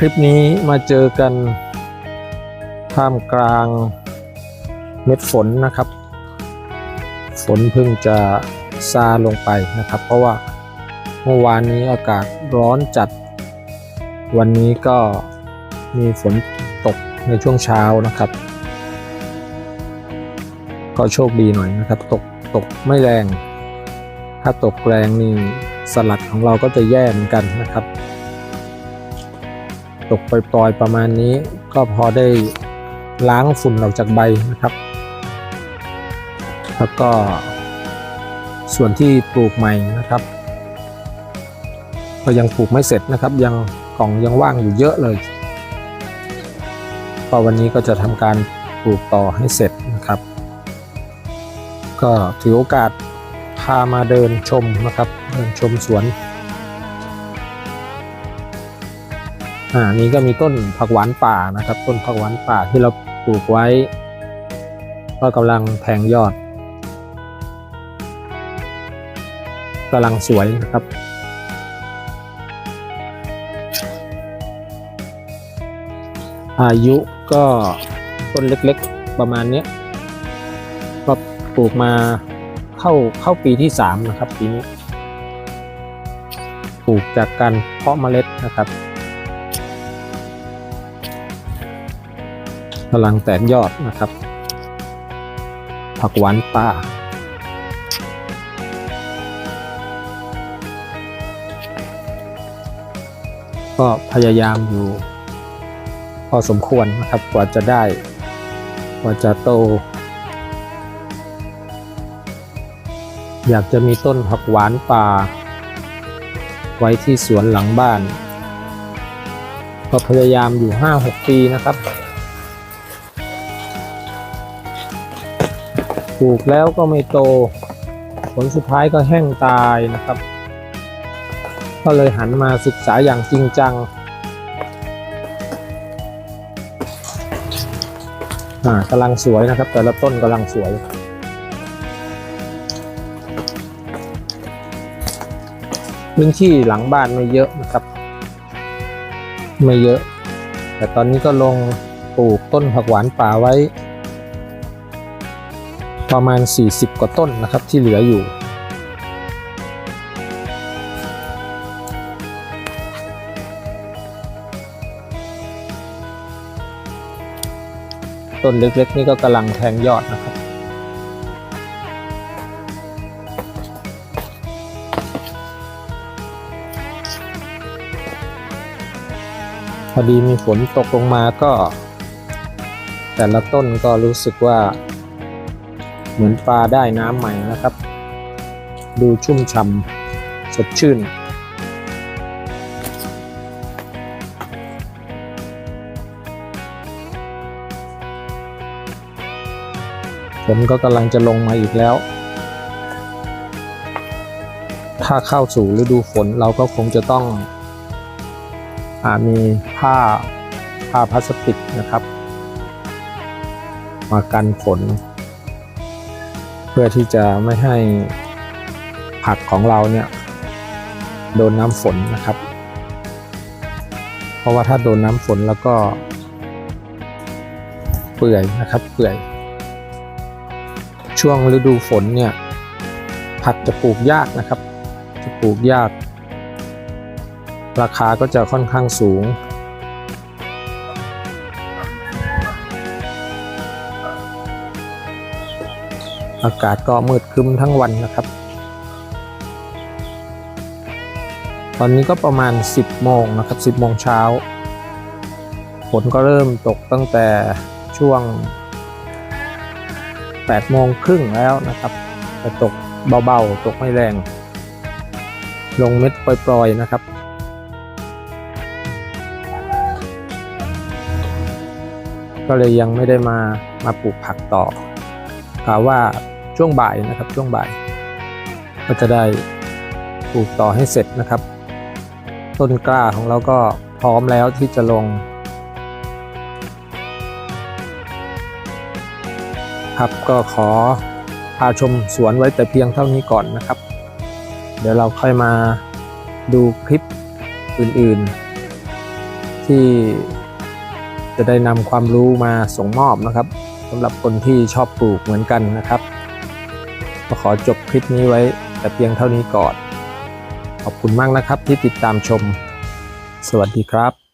คลิปนี้มาเจอกันท่ามกลางเม็ดฝนนะครับ ฝนเพิ่งจะซาลงไปนะครับ เพราะว่าเมื่อวานนี้อากาศร้อนจัด วันนี้ก็มีฝนตกในช่วงเช้านะครับ ก็โชคดีหน่อยนะครับ ตกตกไม่แรง ถ้าตกแรงนี่สลัดของเราก็จะแย่เหมือนกันนะครับ ตกปล่อยๆประมาณนี้ ก็พอได้ล้างฝุ่นออกจากใบนะครับ แล้วก็ส่วนที่ปลูกใหม่นะครับ ก็ยังปลูกไม่เสร็จนะครับ ยังกล่องยังว่างอยู่เยอะเลยก็วันนี้ก็จะทำการปลูกต่อให้เสร็จนะครับ ก็ถือโอกาสพามาเดินชมนะครับ เดินชมสวน อ่านี้ก็มีต้นผักหวานป่านะครับ ต้นผักหวานป่าที่เราปลูกไว้ ก็กำลังแทงยอดกำลังสวยนะครับอายุก็ต้นเล็กๆประมาณเนี้ยก็ปลูกมาเข้าเข้าปีที่สามนะครับปีนี้ ปลูกจากการเพาะเมล็ดนะครับ กำลังแตกยอดนะครับ ผักหวานป่า ก็พยายามอยู่พอสมควรนะครับกว่าจะได้ กว่าจะโต อยากจะมีต้นผักหวานป่า ไว้ที่สวนหลังบ้าน ก็พยายามอยู่ 5-6 ปีนะครับ ปลูกแล้วก็ไม่โต ผลสุดท้ายก็แห้งตายนะครับ ก็เลยหันมาศึกษาอย่างจริงจังอ่ากำลังสวยนะครับ แต่ละต้นกำลังสวยพื้นที่หลังบ้านไม่เยอะนะครับ ไม่เยอะ แต่ตอนนี้ก็ลงปลูกต้นผักหวานป่าไว้ ประมาณ 40 กว่าต้นนะครับที่เหลืออยู่ ต้นเล็กๆนี่ก็กำลังแทงยอดนะครับ พอดีมีฝนตกลงมาก็ แต่ละต้นก็รู้สึกว่า เหมือนปลาได้น้ำใหม่นะครับ ดูชุ่มฉ่ำสดชื่น ฝนก็กำลังจะลงมาอีกแล้ว ถ้าเข้าสู่ฤดูฝนเราก็คงจะต้องอมีผ้าผ้าพลาสติกนะครับ มากันฝน พื่อที่จะไม่ให้ผักของเราเนี่ยโดนน้ำฝนนะครับ เพราะว่าถ้าโดนน้ำฝนแล้วก็ เปื่อยนะครับ เปื่อย ช่วงฤดูฝนเนี่ยผักจะปลูกยากนะครับ จะปลูกยาก ราคาก็จะค่อนข้างสูง อากาศก็มืดครึ้มทั้งวันนะครับ ตอนนี้ก็ประมาณ 10 โมงนะครับ 10 โมงเช้า ฝนก็เริ่มตกตั้งแต่ช่วง 8 โมงครึ่งแล้วนะครับแต่ตกเบาๆ ตกไม่แรง ลงเม็ดปล่อยๆ นะครับก็เลยยังไม่ได้มามาปลูกผักต่อกะว่า ช่วงบ่ายนะครับ ช่วงบ่าย ก็จะได้ปลูกต่อให้เสร็จนะครับ ต้นกล้าของเราก็พร้อมแล้วที่จะลงครับก็ขอพาชมสวนไว้แต่เพียงเท่านี้ก่อนนะครับ เดี๋ยวเราค่อยมาดูคลิปอื่นๆ ที่จะได้นำความรู้มาส่งมอบนะครับสำหรับคนที่ชอบปลูกเหมือนกันนะครับ ก็ขอจบคลิปนี้ไว้แต่เพียงเท่านี้ก่อน ขอบคุณมากนะครับที่ติดตามชม สวัสดีครับ